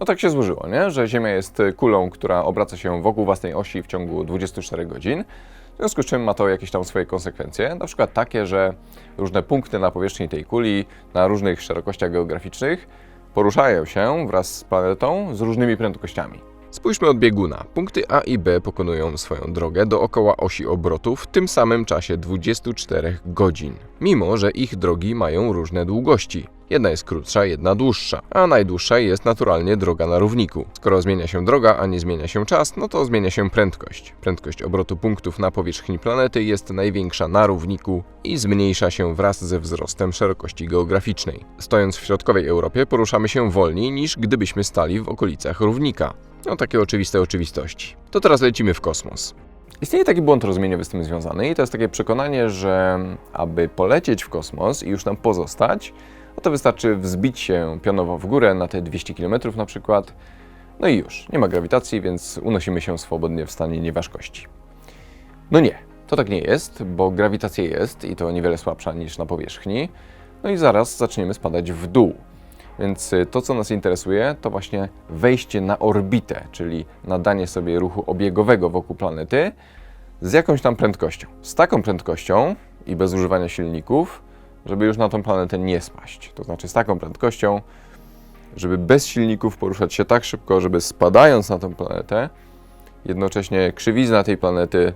No tak się złożyło, nie? że Ziemia jest kulą, która obraca się wokół własnej osi w ciągu 24 godzin. W związku z czym ma to jakieś tam swoje konsekwencje, na przykład takie, że różne punkty na powierzchni tej kuli, na różnych szerokościach geograficznych poruszają się wraz z planetą z różnymi prędkościami. Spójrzmy od bieguna. Punkty A i B pokonują swoją drogę dookoła osi obrotu w tym samym czasie 24 godzin, mimo że ich drogi mają różne długości. Jedna jest krótsza, jedna dłuższa, a najdłuższa jest naturalnie droga na równiku. Skoro zmienia się droga, a nie zmienia się czas, no to zmienia się prędkość. Prędkość obrotu punktów na powierzchni planety jest największa na równiku i zmniejsza się wraz ze wzrostem szerokości geograficznej. Stojąc w środkowej Europie poruszamy się wolniej niż gdybyśmy stali w okolicach równika. No takie oczywiste oczywistości. To teraz lecimy w kosmos. Istnieje taki błąd rozumieniowy z tym związany i to jest takie przekonanie, że aby polecieć w kosmos i już tam pozostać, no to wystarczy wzbić się pionowo w górę na te 200 km na przykład. No i już, nie ma grawitacji, więc unosimy się swobodnie w stanie nieważkości. No nie, to tak nie jest, bo grawitacja jest i to niewiele słabsza niż na powierzchni. No i zaraz zaczniemy spadać w dół. Więc y, to, co nas interesuje, to właśnie wejście na orbitę, czyli nadanie sobie ruchu obiegowego wokół planety z jakąś tam prędkością. Z taką prędkością i bez używania silników, żeby już na tą planetę nie spaść. To znaczy z taką prędkością, żeby bez silników poruszać się tak szybko, żeby spadając na tą planetę, jednocześnie krzywizna tej planety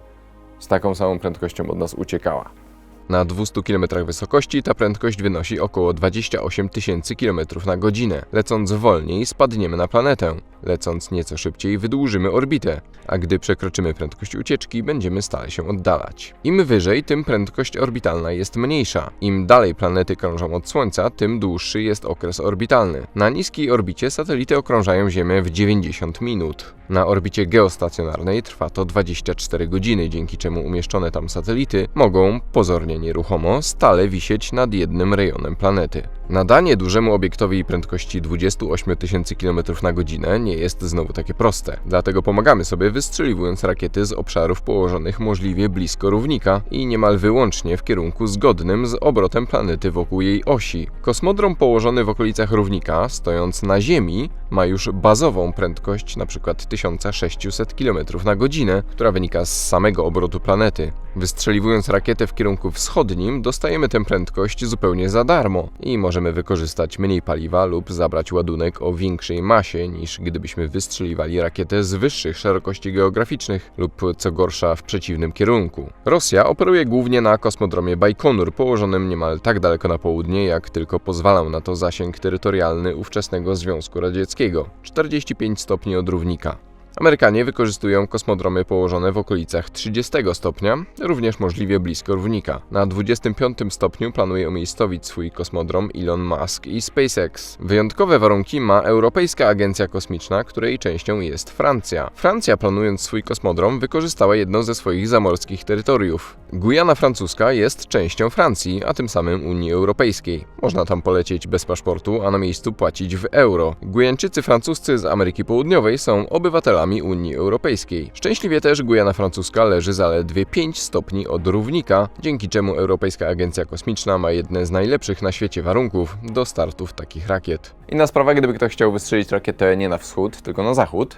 z taką samą prędkością od nas uciekała. Na 200 km wysokości ta prędkość wynosi około 28 tysięcy km na godzinę. Lecąc wolniej spadniemy na planetę. Lecąc nieco szybciej wydłużymy orbitę, a gdy przekroczymy prędkość ucieczki będziemy stale się oddalać. Im wyżej, tym prędkość orbitalna jest mniejsza. Im dalej planety krążą od Słońca, tym dłuższy jest okres orbitalny. Na niskiej orbicie satelity okrążają Ziemię w 90 minut. Na orbicie geostacjonarnej trwa to 24 godziny, dzięki czemu umieszczone tam satelity mogą, pozornie nieruchomo, stale wisieć nad jednym rejonem planety. Nadanie dużemu obiektowi prędkości 28 tysięcy km na godzinę nie jest znowu takie proste. Dlatego pomagamy sobie wystrzeliwując rakiety z obszarów położonych możliwie blisko równika i niemal wyłącznie w kierunku zgodnym z obrotem planety wokół jej osi. Kosmodrom położony w okolicach równika, stojąc na Ziemi, ma już bazową prędkość np. 1600 km na godzinę, która wynika z samego obrotu planety. Wystrzeliwując rakietę w kierunku wschodnim, dostajemy tę prędkość zupełnie za darmo i możemy wykorzystać mniej paliwa lub zabrać ładunek o większej masie niż gdybyśmy wystrzeliwali rakietę z wyższych szerokości geograficznych lub co gorsza w przeciwnym kierunku. Rosja operuje głównie na kosmodromie Bajkonur, położonym niemal tak daleko na południe, jak tylko pozwalał na to zasięg terytorialny ówczesnego Związku Radzieckiego 45 stopni od równika. Amerykanie wykorzystują kosmodromy położone w okolicach 30 stopnia, również możliwie blisko równika. Na 25 stopniu planuje umiejscowić swój kosmodrom Elon Musk i SpaceX. Wyjątkowe warunki ma Europejska Agencja Kosmiczna, której częścią jest Francja. Francja planując swój kosmodrom wykorzystała jedno ze swoich zamorskich terytoriów. Gujana francuska jest częścią Francji, a tym samym Unii Europejskiej. Można tam polecieć bez paszportu, a na miejscu płacić w euro. Gujańczycy francuscy z Ameryki Południowej są obywatelami Unii Europejskiej. Szczęśliwie też Gujana Francuska leży zaledwie 5 stopni od równika, dzięki czemu Europejska Agencja Kosmiczna ma jedne z najlepszych na świecie warunków do startów takich rakiet. Inna sprawa, gdyby ktoś chciał wystrzelić rakietę nie na wschód, tylko na zachód,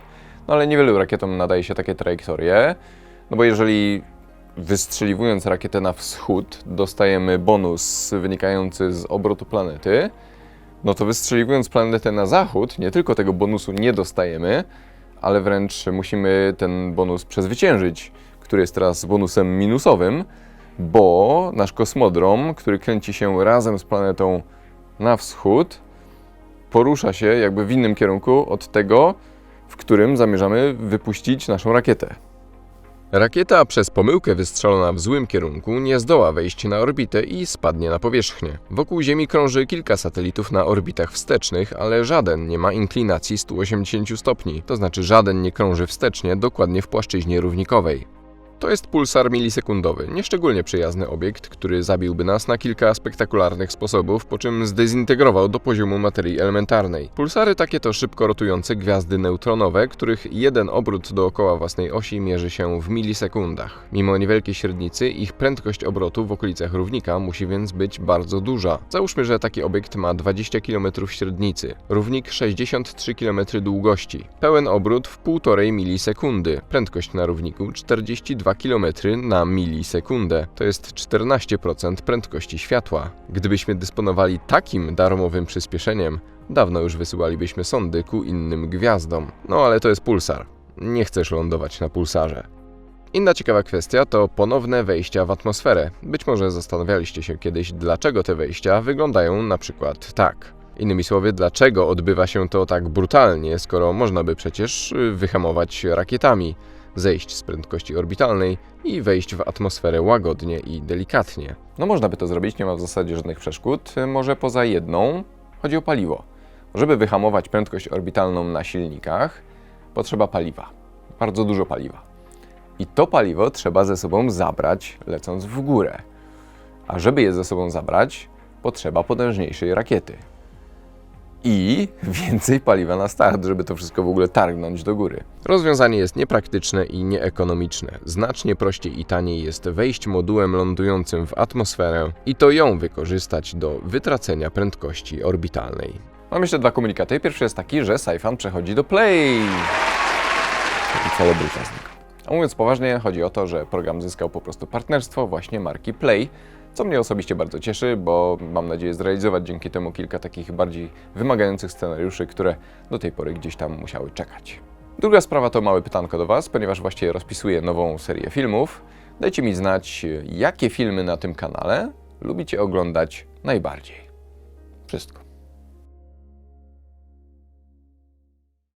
no ale niewielu rakietom nadaje się takie trajektorie, no bo jeżeli wystrzeliwując rakietę na wschód dostajemy bonus wynikający z obrotu planety, no to wystrzeliwując planetę na zachód, nie tylko tego bonusu nie dostajemy, ale wręcz musimy ten bonus przezwyciężyć, który jest teraz bonusem minusowym, bo nasz kosmodrom, który kręci się razem z planetą na wschód, porusza się jakby w innym kierunku od tego, w którym zamierzamy wypuścić naszą rakietę. Rakieta przez pomyłkę wystrzelona w złym kierunku nie zdoła wejść na orbitę i spadnie na powierzchnię. Wokół Ziemi krąży kilka satelitów na orbitach wstecznych, ale żaden nie ma inklinacji 180 stopni, to znaczy żaden nie krąży wstecznie dokładnie w płaszczyźnie równikowej. To jest pulsar milisekundowy, nieszczególnie przyjazny obiekt, który zabiłby nas na kilka spektakularnych sposobów, po czym zdezintegrował do poziomu materii elementarnej. Pulsary takie to szybko rotujące gwiazdy neutronowe, których jeden obrót dookoła własnej osi mierzy się w milisekundach. Mimo niewielkiej średnicy, ich prędkość obrotu w okolicach równika musi więc być bardzo duża. Załóżmy, że taki obiekt ma 20 km średnicy, równik 63 km długości, pełen obrót w 1,5 milisekundy, prędkość na równiku 42 km na milisekundę, to jest 14% prędkości światła. Gdybyśmy dysponowali takim darmowym przyspieszeniem, dawno już wysyłalibyśmy sondy ku innym gwiazdom. No ale to jest pulsar. Nie chcesz lądować na pulsarze. Inna ciekawa kwestia to ponowne wejścia w atmosferę. Być może zastanawialiście się kiedyś, dlaczego te wejścia wyglądają na przykład tak. Innymi słowy, dlaczego odbywa się to tak brutalnie, skoro można by przecież y, wyhamować rakietami, zejść z prędkości orbitalnej i wejść w atmosferę łagodnie i delikatnie. No można by to zrobić, nie ma w zasadzie żadnych przeszkód, może poza jedną, chodzi o paliwo. Żeby wyhamować prędkość orbitalną na silnikach, potrzeba paliwa. Bardzo dużo paliwa. I to paliwo trzeba ze sobą zabrać, lecąc w górę. A żeby je ze sobą zabrać, potrzeba potężniejszej rakiety. I więcej paliwa na start, żeby to wszystko w ogóle targnąć do góry. Rozwiązanie jest niepraktyczne i nieekonomiczne. Znacznie prościej i taniej jest wejść modułem lądującym w atmosferę i to ją wykorzystać do wytracenia prędkości orbitalnej. Mam jeszcze dwa komunikaty. Pierwszy jest taki, że Saifan przechodzi do Play. Taki celebryta. A mówiąc poważnie, chodzi o to, że program zyskał po prostu partnerstwo właśnie marki Play, co mnie osobiście bardzo cieszy, bo mam nadzieję zrealizować dzięki temu kilka takich bardziej wymagających scenariuszy, które do tej pory gdzieś tam musiały czekać. Druga sprawa to małe pytanko do Was, ponieważ właściwie rozpisuję nową serię filmów. Dajcie mi znać, jakie filmy na tym kanale lubicie oglądać najbardziej. Wszystko.